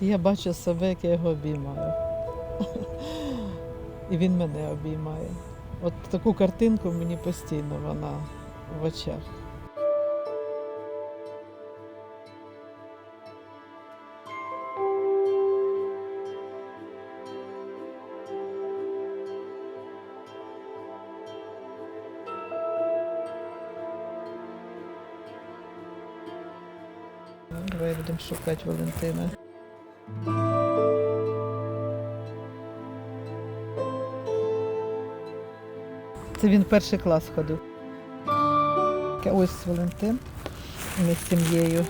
Я бачу себе, як я його обіймаю. І він мене обіймає. От таку картинку мені постійно вона в очах. Давай будемо шукати Валентина. Це він перший клас ходив. Ось Валентин. Ми з сім'єю.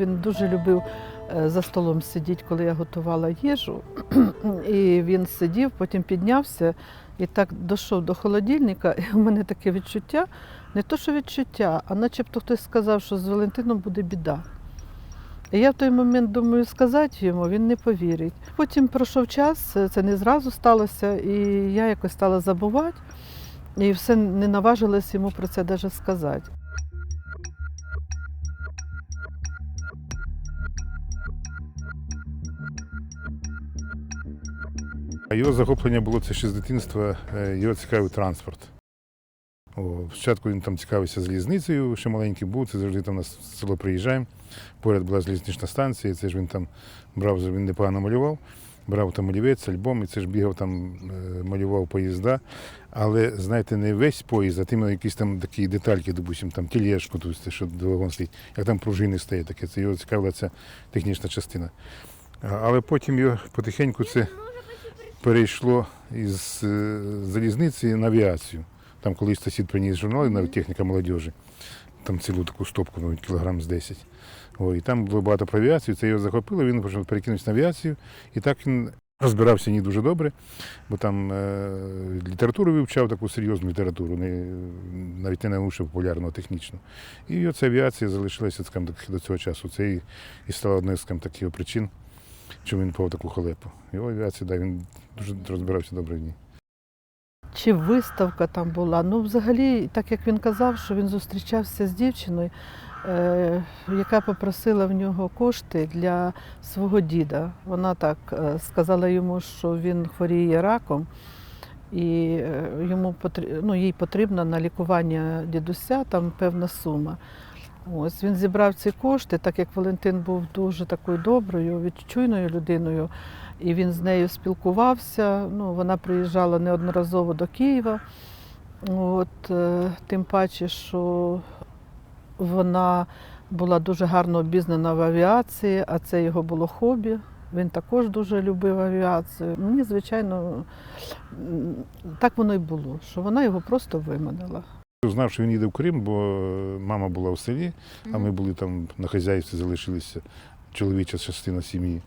Він дуже любив е, за столом сидіти, коли я готувала їжу. І він сидів, потім піднявся і так дійшов до холодильника. І у мене таке відчуття, не то, що відчуття, а начебто хтось сказав, що з Валентином буде біда. Я в той момент думаю, сказати йому, він не повірить. Потім пройшов час, це не зразу сталося, і я якось стала забувати, і все не наважилась йому про це навіть сказати. Його захоплення було це ще з дитинства, е, його цікавий транспорт. О, спочатку він там цікавився залізницею, ще маленький був, це завжди там на село приїжджаємо. Поряд була залізнична станція, це ж він там брав, він непогано малював, брав там олівець, альбом, і це ж бігав там, е, малював поїзда. Але, знаєте, не весь поїзд, а тим якісь там такі детальки, допустим, там тележку, тут, що до вагон стоїть, як там пружини стоять, таке, це його цікавила ця технічна частина. Але потім його потихеньку це перейшло із е, залізниці на авіацію. Там колись сусід приніс журнали навіть техніка молодіжі, там цілу таку стопку, ну, кілограм з 10. О, і там було багато про авіацію, це його захопило, він почав перекинутися на авіацію. І так він розбирався не дуже добре, бо там е, літературу вивчав, таку серйозну літературу, не, навіть не научно популярну, а технічну. І оця авіація залишилася скажімо, так, до цього часу. Це і, і стало одною з скажімо, так, його причин, чому він пав таку халепу. Його авіація, да, він дуже розбирався добре в ній. Чи виставка там була? Ну, взагалі, так як він казав, що він зустрічався з дівчиною, е, яка попросила в нього кошти для свого діда. Вона так е, сказала йому, що він хворіє раком, і е, йому ну, їй потрібна на лікування дідуся там певна сума. Ось він зібрав ці кошти, так як Валентин був дуже такою доброю, відчуйною людиною, і він з нею спілкувався. Ну, вона приїжджала неодноразово до Києва. От, е, тим паче, що вона була дуже гарно обізнана в авіації, а це його було хобі. Він також дуже любив авіацію. Мені, звичайно, так воно й було, що вона його просто виманила. Знав, що він їде в Крим, бо мама була в селі, а ми були там на хазяйстві, залишилися чоловіча частина сім'ї.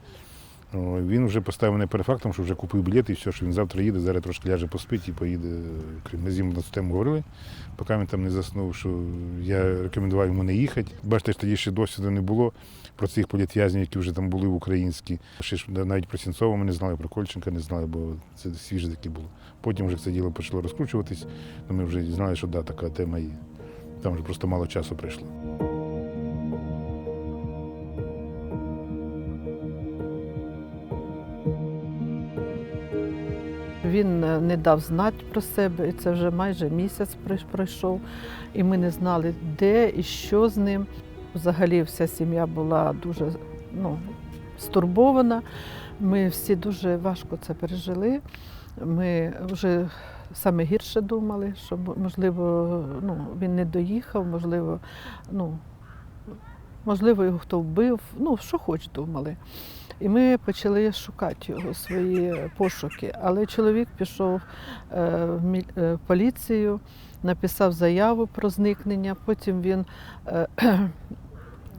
Він вже поставив мене перед фактом, що вже купив білет і все, що він завтра їде, зараз трошки ляже поспить і поїде Крим. Ми з ним на цю тему говорили, поки він там не заснув, що я рекомендував йому не їхати. Бачите, тоді ще досвіду не було про цих політв'язнів, які вже там були в українській. Ще ж навіть про Сінцова ми не знали, про Кольченка не знали, бо це свіже таке було. Потім вже це діло почало розкручуватись, то ми вже знали, що да, така тема є. Там вже просто мало часу прийшло. Він е, не дав знати про себе, і це вже майже місяць пройшов, і ми не знали, де і що з ним. Взагалі вся сім'я була дуже ну, стурбована. Ми всі дуже важко це пережили. Ми вже саме гірше думали, що можливо ну, він не доїхав, можливо, ну, можливо, його хто вбив, ну, що хоч думали. І ми почали шукати його, свої пошуки. Але чоловік пішов е, в е, поліцію, написав заяву про зникнення. Потім він, е,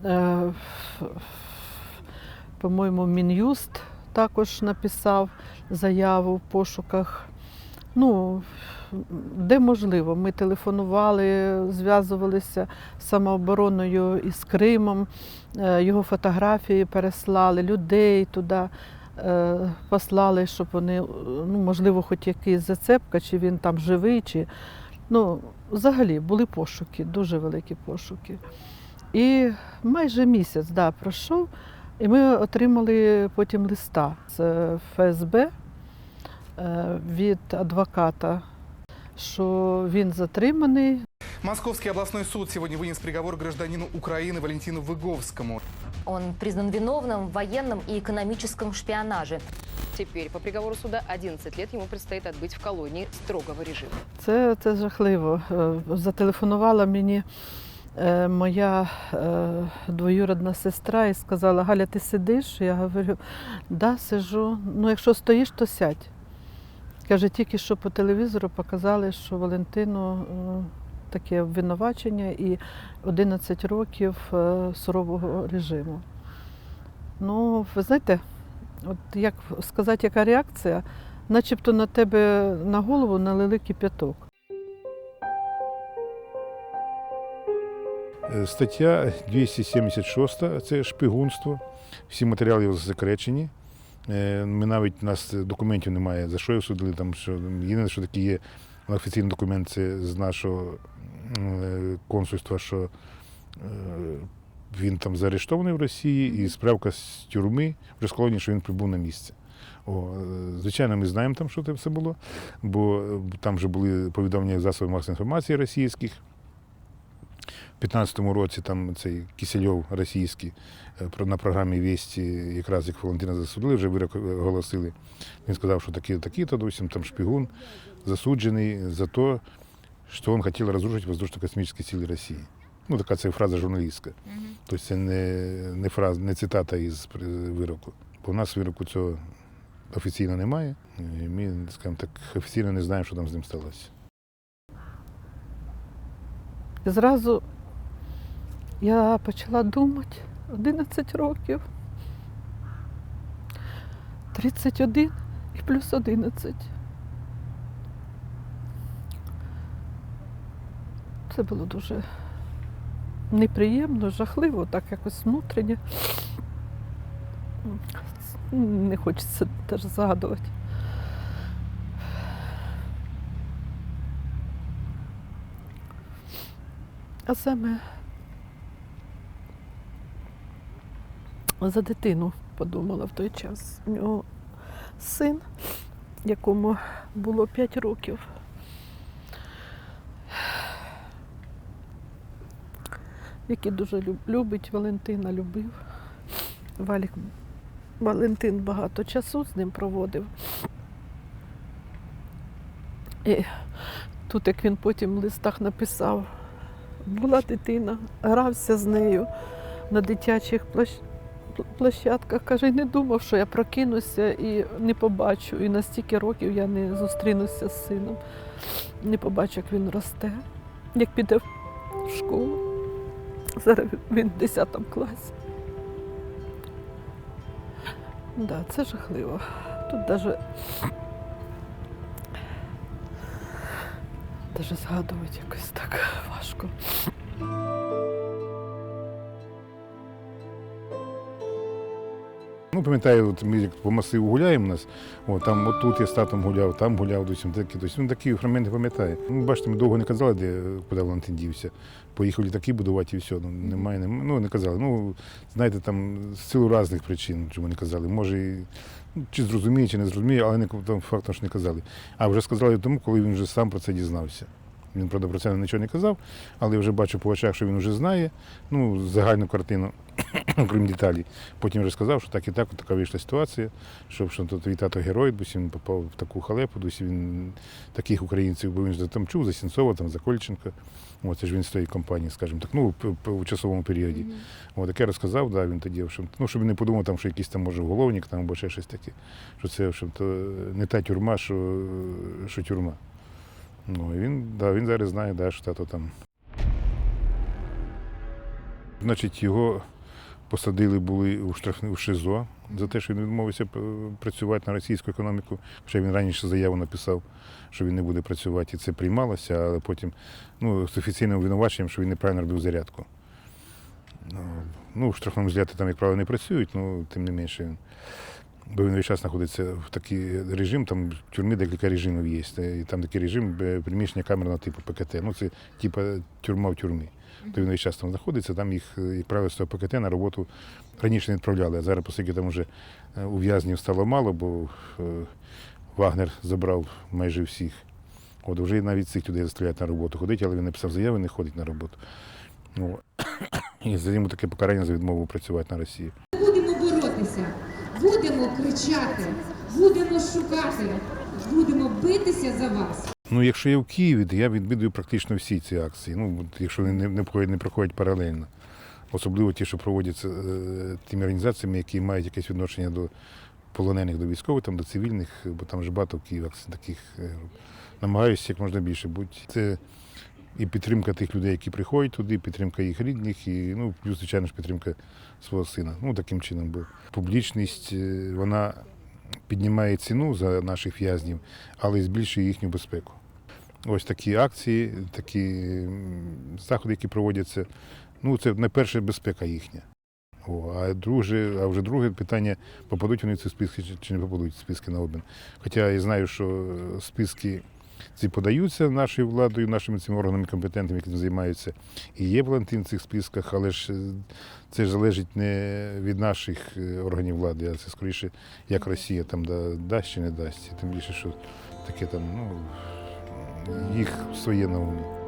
в- по-моєму, Мін'юст також написав заяву в пошуках. Ну, де можливо, ми телефонували, зв'язувалися з самообороною із Кримом, е, його фотографії переслали, людей туди е, послали, щоб вони, е, ну, можливо, хоч якийсь зацепка, чи він там живий, чи ну, взагалі були пошуки, дуже великі пошуки. І майже місяць да, пройшов, і ми отримали потім листа з ФСБ від адвоката, що він затриманий. Московский областной суд сегодня вынес приговор гражданину Украины Валентину Выговскому. Он признан виновным в военном и экономическом шпионаже. Теперь по приговору суда 11 лет ему предстоит отбыть в колонии строгого режима. Це, це жахливо. Е, Зателефонувала мені е, моя е, двоюродна сестра і сказала: Галя, ти сидиш? Я говорю, да, сижу. Ну, якщо стоїш, то сядь. Каже, тільки що по телевізору показали, що Валентину е, таке обвинувачення і 11 років е, сурового режиму. Ну, ви знаєте, от як сказати, яка реакція? начебто на тебе на голову налили кип'яток. Е, Стаття 276 це шпигунство. Всі матеріали засекречені. Е, Ми навіть у нас документів немає, за що його судили. Там, що, єдине, що таке є офіційний документ, це з нашого е, консульства, що е, він там заарештований в Росії, і справка з тюрми вже з що він прибув на місце. О, звичайно, ми знаємо там, що це все було, бо там вже були повідомлення засобів масової інформації російських. У 15-му році там цей Кисельов російський е, на програмі Вісті, якраз як Валентина засудили, вже вирок оголосили. Він сказав, що такі такі то допустим, там шпигун засуджений за те, що він хотів розрушити воздушно-космічні сили Росії. Ну, така це фраза журналістська. Тобто це не, не, фраз, не цитата із е, вироку. Бо в нас вироку цього офіційно немає. І ми, скажімо так, офіційно не знаємо, що там з ним сталося. Зразу я почала думати 11 років. 31 і плюс 11. Це було дуже неприємно, жахливо, так якось внутрішньо. Не хочеться теж згадувати. А саме за дитину подумала в той час. У нього син, якому було 5 років. Який дуже любить Валентина, любив. Валік Валентин багато часу з ним проводив. І тут, як він потім в листах написав, була дитина, грався з нею на дитячих площ- площадках. Каже, не думав, що я прокинуся і не побачу. І на стільки років я не зустрінуся з сином, не побачу, як він росте, як піде в школу. Зараз він в 10 класі. Да, це жахливо. Тут навіть Даже згадувати якось так важко. Ну, пам'ятаю, от ми як по масиву гуляємо у нас, о, там от тут я з татом гуляв, там гуляв, досі такі. Тобто він такі фрагменти пам'ятає. Ну, бачите, ми довго не казали, де куди Валентин дівся. Поїхали літаки будувати і все. Ну, немає, немає. Ну, не казали. Ну, знаєте, там з силу різних причин, чому не казали. Може, ну, чи зрозуміє, чи не зрозуміє, але не там фактом що не казали. А вже сказали тому, коли він вже сам про це дізнався. Він, правда, про це нічого не казав, але я вже бачу по очах, що він вже знає. Ну, загальну картину, крім деталей. Потім вже сказав, що так і так, така вийшла ситуація, що, що тут твій тато герой, бо він попав в таку халепу, досі він таких українців, бо він ж там чув за Сінцова, там за Кольченка. О, це ж він з тієї компанії, скажімо так, ну, у часовому періоді. От, таке розказав, да, він тоді, що, ну, щоб не подумав, там, що якийсь там може уголовник там, або ще щось таке. Що це в общем-то, не та тюрма, що, що тюрма. Ну, і він, да, він зараз знає, да, що тато там. Значить, його посадили були у штраф у ШИЗО за те, що він відмовився працювати на російську економіку. Хоча він раніше заяву написав, що він не буде працювати, і це приймалося, але потім ну, з офіційним обвинуваченням, що він неправильно робив зарядку. Ну, Ну, в штрафному зляті там, як правило, не працюють, ну, тим не менше. Бо він весь час знаходиться в такий режим, там в тюрмі декілька режимів є. І там такий режим е, приміщення камерного типу ПКТ. Ну, це типу тюрма в тюрмі. То він весь час там знаходиться, там їх, е, як правило, з того ПКТ на роботу раніше не відправляли, а зараз, оскільки там вже е, ув'язнів стало мало, бо е, Вагнер забрав майже всіх. От вже навіть цих людей заставляють на роботу ходити, але він написав заяву, не ходить на роботу. Ну, і за йому таке покарання за відмову працювати на Росії. Будемо боротися, будемо кричати, будемо шукати, будемо битися за вас. Ну, якщо я в Києві, то я відвідую практично всі ці акції. Ну, якщо вони не, не, не проходять паралельно. Особливо ті, що проводяться е, тими організаціями, які мають якесь відношення до полонених, до військових, там, до цивільних, бо там ж багато в Києві акцій таких. е, Намагаюся як можна більше бути. Це і підтримка тих людей, які приходять туди, підтримка їх рідних, і ну, плюс, звичайно ж, підтримка свого сина. Ну, таким чином, бо публічність, е, вона піднімає ціну за наших в'язнів, але й збільшує їхню безпеку. Ось такі акції, такі заходи, які проводяться. Ну, це найперше безпека їхня. О, а, друге, а вже друге питання, попадуть вони в ці списки чи- не попадуть в списки на обмін. Хоча я знаю, що списки ці подаються нашою владою, нашими цими органами компетентними, які займаються. І є Палантин в цих списках, але ж е, це ж залежить не від наших е, органів влади, а це скоріше, як Росія там да- дасть чи не дасть. Тим більше, що таке там, ну, їх своє на умі.